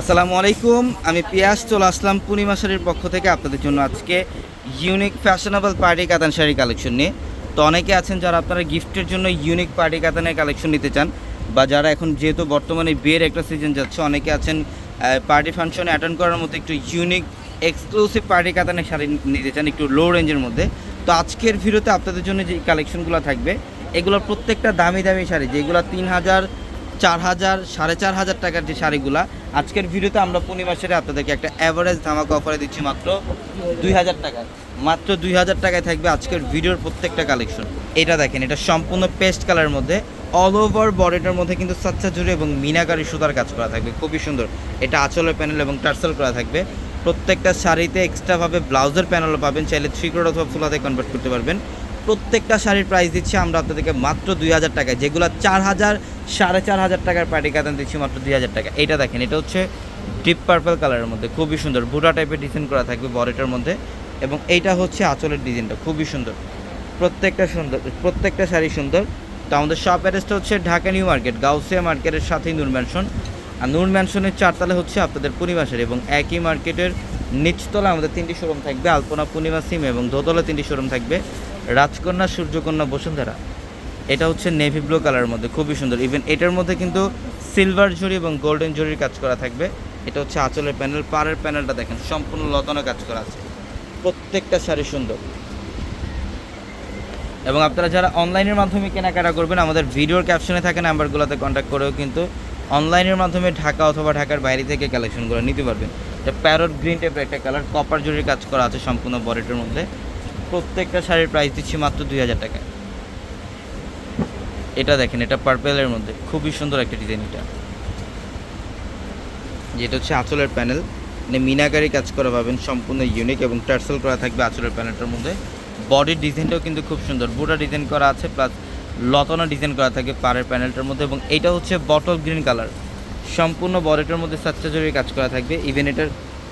আসসালামু আলাইকুম, আমি পিয়াস, চলে আসলাম পূর্ণিমা শাড়ির পক্ষ থেকে আপনাদের জন্য আজকে ইউনিক ফ্যাশনেবল পার্টি কাতান শাড়ি কালেকশন নিয়ে। তো অনেকে আছেন যারা আপনারা গিফটের জন্য ইউনিক পার্টি কাতানের কালেকশন নিতে চান, বা যারা এখন যেহেতু বর্তমানে বিয়ের একটা সিজন যাচ্ছে, অনেকে আছেন পার্টি ফাংশনে অ্যাটেন্ড করার মতো একটু ইউনিক এক্সক্লুসিভ পার্টি কাতানের শাড়ি নিতে চান, একটু লো রেঞ্জের মধ্যে। তো আজকের ভিডিওতে আপনাদের জন্য যে কালেকশনগুলো থাকবে, এগুলোর প্রত্যেকটা দামি দামি শাড়ি, যেগুলো তিন হাজার চার হাজার সাড়ে চার হাজার টাকার যে শাড়িগুলা, আজকের ভিডিওতে আমরা পূর্ণিমা শাড়ি আপনাদেরকে একটা অ্যাভারেজ ধামাকা অফারে দিচ্ছি মাত্র দুই হাজার টাকায়। মাত্র দুই হাজার টাকায় থাকবে আজকের ভিডিওর প্রত্যেকটা কালেকশন এটা দেখেন, এটা সম্পূর্ণ পেস্ট কালারের মধ্যে অল ওভার বডিটার মধ্যে কিন্তু সাচ্চা জুড়ে এবং মিনাকারি সুতার কাজ করা থাকবে, খুবই সুন্দর। এটা আঁচলের প্যানেল এবং টার্সেল করা থাকবে। প্রত্যেকটা শাড়িতে এক্সট্রাভাবে ব্লাউজের প্যানেলও পাবেন, চাইলে থ্রি ক্রোড অথবা ফুলাতে কনভার্ট করতে পারবেন। প্রত্যেকটা শাড়ির প্রাইস দিচ্ছি আমরা আপনাদেরকে মাত্র দুই হাজার টাকায়, যেগুলো চার হাজার সাড়ে চার হাজার টাকার পার্টি কাতান দিচ্ছি মাত্র দুই হাজার টাকা। এটা দেখেন, এটা হচ্ছে ডিপ পার্পল কালারের মধ্যে, খুবই সুন্দর। ভুটা টাইপের ডিজাইন করা থাকবে বডিটার মধ্যে এবং এইটা হচ্ছে আঁচলের ডিজাইনটা খুবই সুন্দর। প্রত্যেকটা সুন্দর, প্রত্যেকটা শাড়ি সুন্দর। তো আমাদের শপ অ্যাড্রেসটা হচ্ছে ঢাকা নিউ মার্কেট, গাউসিয়া মার্কেটের সাথেই নূর ম্যানশন। আর নূর ম্যানশনের চারতলা হচ্ছে আপনাদের পূর্ণিমাসের এবং একই মার্কেটের নিচতলা আমাদের তিনটি শোরুম থাকবে, আলপনা পূর্ণিমা সিম এবং দোতলা তিনটি শোরুম থাকবে। রাজকন্যা, সূর্যকন্যা, বসুন্ধরা। এটা হচ্ছে নেভি ব্লু কালারের মধ্যে, খুবই সুন্দর। ইভেন এটার মধ্যে কিন্তু সিলভার জরি এবং গোল্ডেন জরির কাজ করা থাকবে। এটা হচ্ছে আঁচলের প্যানেল পাড়ের প্যানেলটা দেখেন, সম্পূর্ণ লতানো কাজ করা আছে। প্রত্যেকটা শাড়ি সুন্দর। এবং আপনারা যারা অনলাইনের মাধ্যমে কেনাকাটা করবেন, আমাদের ভিডিওর ক্যাপশনে থাকা নাম্বারগুলোতে কন্ট্যাক্ট করেও কিন্তু অনলাইনের মাধ্যমে ঢাকা অথবা ঢাকার বাইরে থেকে কালেকশনগুলো নিতে পারবেন। এটা প্যারট গ্রিন টাইপের একটা কালার কপার জরির কাজ করা আছে সম্পূর্ণ বডিটার মধ্যে। প্রত্যেকটা শাড়ির প্রাইস দিচ্ছি মাত্র দুই হাজার টাকায়। এটা দেখেন, এটা পার্পেলের মধ্যে। খুবই সুন্দর একটা ডিজাইন এটা। যেটা হচ্ছে আঁচলের প্যানেল মানে মিনাকারি কাজ করা পাবেন, সম্পূর্ণ ইউনিক এবং টার্সেল করা থাকবে আঁচলের প্যানেলটার মধ্যে। বডির ডিজাইনটাও কিন্তু খুব সুন্দর। বুটা ডিজাইন করা আছে প্লাস লতানো ডিজাইন করা থাকে পাড়ের প্যানেলটার মধ্যে এবং এটা হচ্ছে বটল গ্রিন কালার সম্পূর্ণ বডিটার মধ্যে সাচ্চা জরির কাজ করা থাকবে। ইভেন এটার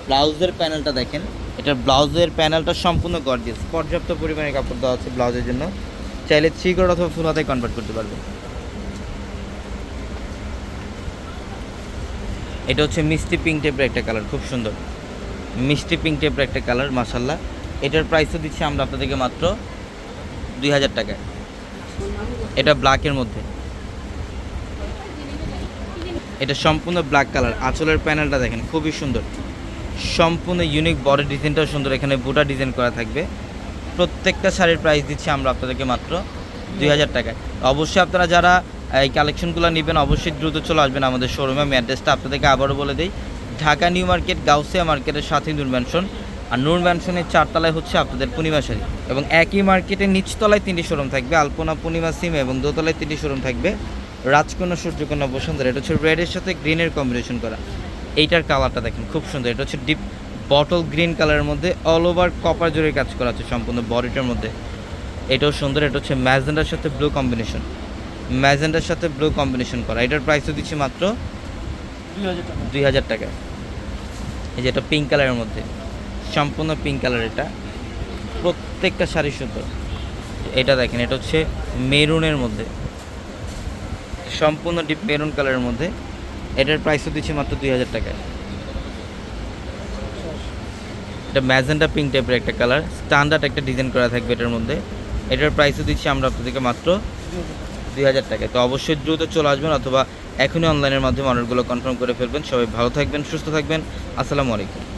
ব্লাউজের প্যানেলটা দেখেন। এটার ব্লাউজের প্যানেলটা সম্পূর্ণ গর্জিয়াস পর্যাপ্ত পরিমাণে কাপড় দেওয়া আছে ব্লাউজের জন্য। চাইলে থ্রি কোড অথবা ফুল হাতে কনভার্ট করতে পারবে। এটা হচ্ছে মিষ্টি পিঙ্ক টাইপের একটা কালার খুব সুন্দর। মিষ্টি পিঙ্ক টাইপের একটা কালার মাসাল্লাহ এটার প্রাইসও দিচ্ছি আমরা আপনাদেরকে মাত্র দুই হাজার টাকায়। এটা ব্ল্যাকের মধ্যে। এটা সম্পূর্ণ ব্ল্যাক কালার আঁচলের প্যানেলটা দেখেন, খুবই সুন্দর। সম্পূর্ণ ইউনিক বডি ডিজাইনটাও সুন্দর। এখানে বুটা ডিজাইন করা থাকবে। প্রত্যেকটা শাড়ির প্রাইস দিচ্ছি আমরা আপনাদেরকে মাত্র দুই হাজার টাকায়। অবশ্যই আপনারা যারা এই কালেকশনগুলো নেবেন, অবশ্যই দ্রুত চলে আসবেন আমাদের শোরুমে আমি অ্যাড্রেসটা আপনাদেরকে আবারও বলে দিই। ঢাকা নিউ মার্কেট, গাউসিয়া মার্কেটের সাথে নূর ম্যানশন আর নূর ম্যানশনের চারতলায় হচ্ছে আপনাদের পূর্ণিমা শাড়ি। এবং একই মার্কেটের নিচতলায় তিনটি শোরুম থাকবে। আলপনা, পূর্ণিমা, সিম এবং দোতলায় তিনটি শোরুম থাকবে। রাজকন্যা, সূর্যকন্যা, বসুন্ধরা। এটা হচ্ছে রেডের সাথে গ্রিনের কম্বিনেশন করা। এইটার কালারটা দেখেন, খুব সুন্দর। এটা হচ্ছে ডিপ বটল গ্রিন কালারের মধ্যে অল ওভার কপার জোরে কাজ করা আছে সম্পূর্ণ বডিটার মধ্যে। এটাও সুন্দর, এটা হচ্ছে ম্যাজেন্ডার সাথে ব্লু কম্বিনেশন ম্যাজেন্ডার সাথে ব্লু কম্বিনেশন করা। এটার প্রাইসও দিচ্ছি মাত্র দুই হাজার টাকা। এই যে এটা পিঙ্ক কালারের মধ্যে। সম্পূর্ণ পিঙ্ক কালার এটা। প্রত্যেকটা শাড়ি সুন্দর। এটা দেখেন, এটা হচ্ছে মেরুনের মধ্যে। সম্পূর্ণ ডিপ মেরুন কালারের মধ্যে। এটার প্রাইসও দিচ্ছি মাত্র দুই হাজার টাকায়। এটা ম্যাজেন্ডা পিঙ্ক টাইপের একটা কালার স্ট্যান্ডার্ড একটা ডিজাইন করা থাকবে এটার মধ্যে। এটার প্রাইসও দিচ্ছি আমরা আপনাদেরকে মাত্র দুই হাজার টাকায়। তো অবশ্যই দ্রুত চলে আসবেন অথবা এখনই অনলাইনের মাধ্যমে অর্ডারগুলো কনফার্ম করে ফেলবেন। সবাই ভালো থাকবেন, সুস্থ থাকবেন। আসসালামু আলাইকুম।